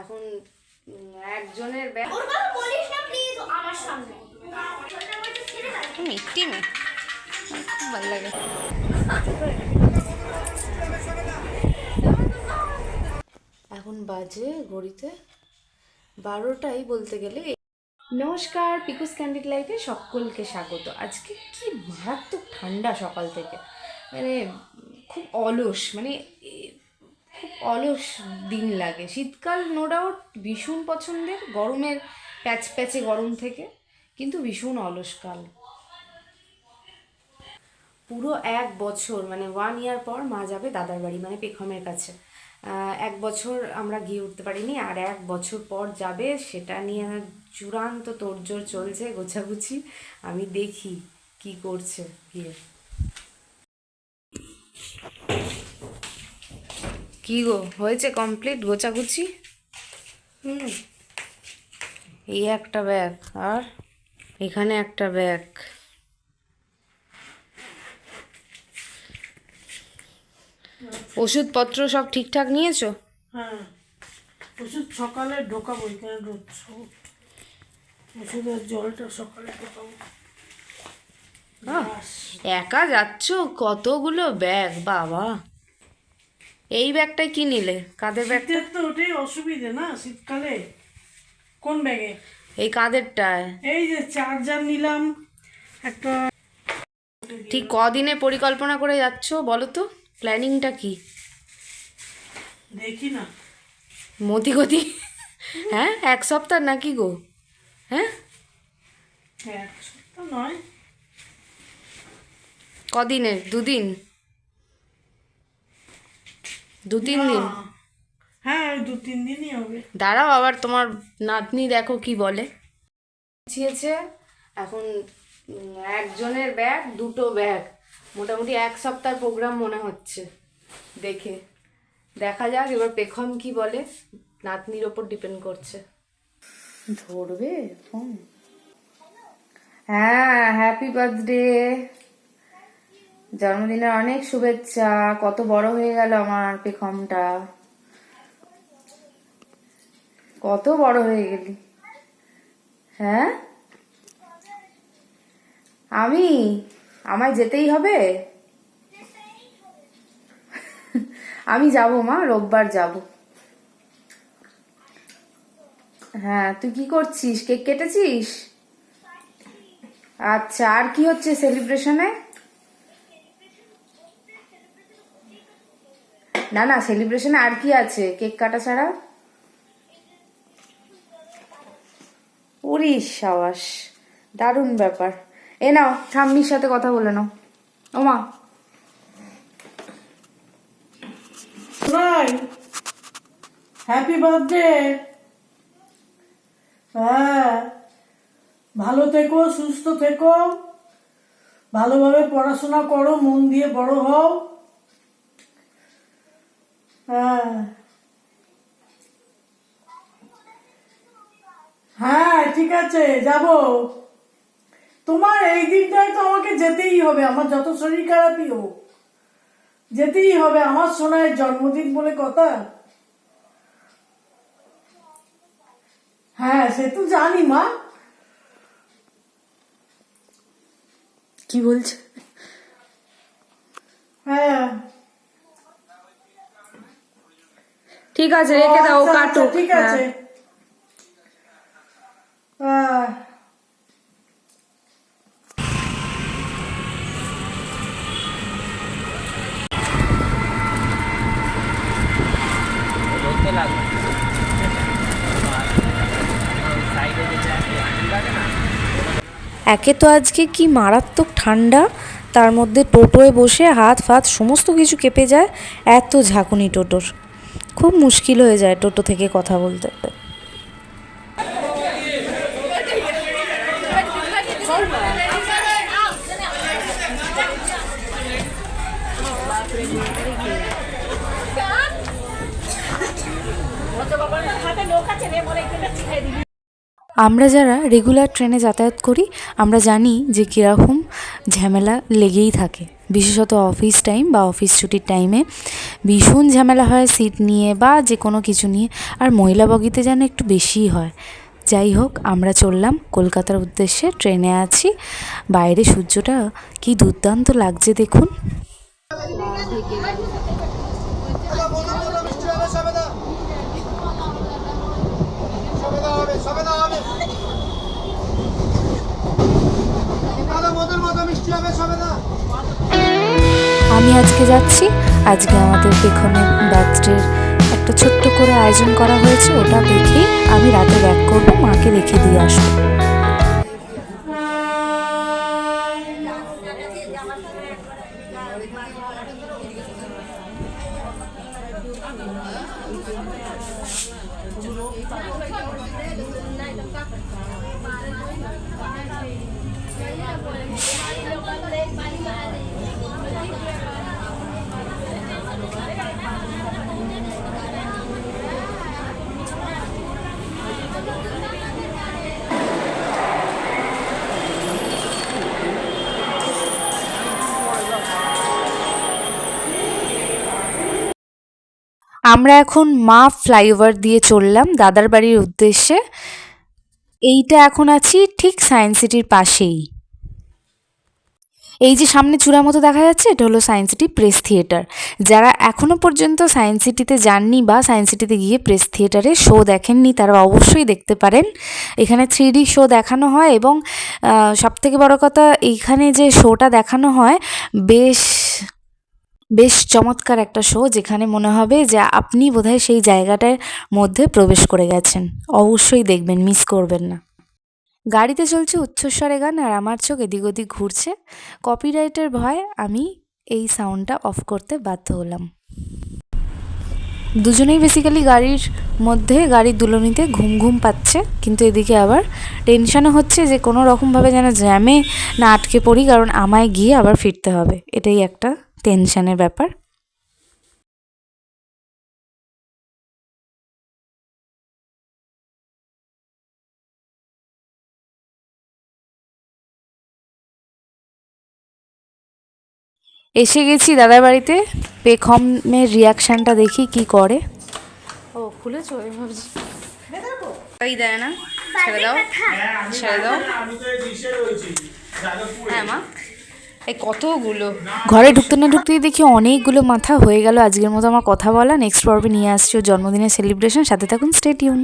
এখন একজনের ব্যাগ ওর কথা বলিস না প্লিজ আমার সামনে। মিষ্টি মেয়ে খুব ভালো লাগে। এখন বাজে ঘড়িতে বারোটাই বলতে গেলে। নমস্কার পিকুস ক্যান্ডিড লাইফে সকলকে স্বাগত। আজকে কি মারাত্মক ঠান্ডা সকাল থেকে। মানে খুব অলস মানে খুব অলস দিন লাগে। শীতকাল নো ডাউট ভীষণ পছন্দের, গরমের প্যাচ প্যাচে গরম থেকে, কিন্তু ভীষণ অলসকাল পুরো এক বছর মানে ওয়ান ইয়ার পর মা যাবে দাদার বাড়ি মানে পেখমের কাছে। এক বছর আমরা গিয়ে উঠতে পারিনি, আর এক বছর পর যাবে, সেটা নিয়ে চূড়ান্ত তোড়জোড় চলছে, গোছাগুছি। আমি দেখি কি করছে গিয়ে। কি গো হয়েছে কমপ্লিট গোছাগুছি? হুম। এই একটা ব্যাগ আর এখানে একটা ব্যাগ ওষুধপত্র সব ঠিকঠাক নিয়েছো? হ্যাঁ। ওষুধ সকালে ঢোকাবো এখানে ওষুধের জলটা সকালে ঢোকাবো। একা যাচ্ছ? কতগুলো ব্যাগ বাবা। এই ব্যাগটাই কি নিলে? কাদের ব্যাগটা? তো ওটাই অসুবিধে না শীতকালে? কোন ব্যাগে? এই কাদেরটায়। এই যে চার্জার নিলাম একটা ঠিক কদিনে পরিকল্পনা করে যাচ্ছ বলো তো? প্ল্যানিংটা কি? দেখি না। মতি গতি হ্যাঁ এক সপ্তাহ নাকি গো? হ্যাঁ? এক সপ্তাহ নয়। কদিনের? দুদিন? দু তিন দিন হ্যাঁ দু তিন দিনই হবে। দাঁড়াও আবার তোমার নাতনি দেখো কি বলে। ছিয়েছে এখন একজনের ব্যাগ দুটো ব্যাগ। মোটামুটি এক সপ্তাহ প্রোগ্রাম মনে হচ্ছে দেখে। দেখা যাক এবার পেখম কি বলে। নাতনির ওপর ডিপেন্ড করছে। ধরবে? ফোন? হ্যাঁ হ্যাপি বার্থডে জন্মদিনের অনেক শুভেচ্ছা, কত বড় হয়ে গেল আমার পেখমটা। কত বড় হয়ে গেলি। হ্যাঁ? আমি? আমায় যেতেই হবে? আমি যাব মা, রোববার যাব। হ্যাঁ তুই কি করছিস? কেক কেটেছিস? আচ্ছা আর কি হচ্ছে সেলিব্রেশনে? না না সেলিব্রেশনে আর কি আছে? কেক কাটা ছাড়া? উরিশ সাবাস, দারুণ ব্যাপার। এ নাও, ঠাম্মির সাথে কথা বলে নাও। ওমা হ্যাপি বার্থডে হ্যাঁ ভালো থেকো, সুস্থ থেকো। ভালোভাবে পড়াশোনা করো, মন দিয়ে বড় হও। হ্যাঁ। হ্যাঁ ঠিক আছে যাব। তোমার এই দিনটায় তো আমাকে যেতেই হবে আমার যত শরীর খারাপই হোক। যেতেই হবে আমার সোনার জন্মদিন বলে কথা। হ্যাঁ সে তো জানি মা। কি বলছে? হ্যাঁ। ঠিক আছে রেখে দাও আচ্ছা, কাটো আচ্ছা, ঠিক আছে হ্যাঁ। না একে তো আজকে কি মারাত্মক ঠান্ডা? তার মধ্যে টোটোয় বসে হাত ফাত সমস্ত কিছু কেঁপে যায়। এত ঝাঁকুনি টোটোর। খুব মুশকিল হয়ে যায় টোটো থেকে কথা বলতে। আমরা যারা রেগুলার ট্রেনে যাতায়াত করি, আমরা জানি যে কীরকম ঝামেলা লেগেই থাকে। বিশেষত অফিস টাইম বা অফিস ছুটির টাইমে ভীষণ ঝামেলা হয় সিট নিয়ে বা যে কোনো কিছু নিয়ে, আর মহিলা বগিতে যেন একটু বেশিই হয়। যাই হোক, আমরা চললাম কলকাতার উদ্দেশ্যে, ট্রেনে আছি। বাইরে সূর্যটা কি দুর্দান্ত লাগছে দেখুন। আমি আজকে যাচ্ছি। আজকে আমাদের পেখনে বার্থডের একটা ছোট্ট করে আয়োজন করা হয়েছে। ওটা দেখে আমি রাতে ব্যাক করব, মাকে রেখে দিয়ে আসব। আমরা এখন মা ফ্লাইওভার দিয়ে চললাম দাদার বাড়ির উদ্দেশ্যে। এইটা এখন আছি ঠিক সায়েন্স সিটির পাশেই। এই যে সামনে চূড়া মতো দেখা যাচ্ছে, এটা হলো সায়েন্স সিটি প্রেস থিয়েটার। যারা এখনও পর্যন্ত সায়েন্স সিটিতে যাননি বা সায়েন্স সিটিতে গিয়ে প্রেস থিয়েটারে শো দেখেননি, তারা অবশ্যই দেখতে পারেন। এখানে থ্রি শো দেখানো হয় এবং সবথেকে বড় কথা, এইখানে যে শোটা দেখানো হয়, বেশ বেশ চমৎকার একটা শো যেখানে মনে হবে যে আপনি বোধহয় সেই জায়গাটার মধ্যে প্রবেশ করে গেছেন। অবশ্যই দেখবেন মিস করবেন না। গাড়িতে চলছে উচ্চস্বরে গান আর আমার চোখ এদিক ওদিক ঘুরছে। কপিরাইটের ভয়, আমি এই সাউন্ডটা অফ করতে বাধ্য হলাম। দুজনেই বেসিক্যালি গাড়ির মধ্যে গাড়ির দুলনিতে ঘুম ঘুম পাচ্ছে, কিন্তু এদিকে আবার টেনশনও হচ্ছে যে কোনো রকমভাবে যেন জ্যামে না আটকে পড়ি, কারণ আমায় গিয়ে আবার ফিরতে হবে। এটাই একটা টেনশনের ব্যাপার? এসে গেছি দাদার বাড়িতে। পেখমের রিয়াকশানটা দেখি কি করে। ও খুলেছো আমি ভাবছি তাই দেয় না ছেড়ে দাও। ছেড়ে দাও হ্যাঁ মা। কতগুলো? ঘরে ঢুকতে না ঢুকতেই দেখি অনেকগুলো মাথা হয়ে গেল। আজকের মতো আমার কথা বলা। নেক্সট পর্বে নিয়ে আসছি জন্মদিনের সেলিব্রেশন সাথে থাকুন ইউন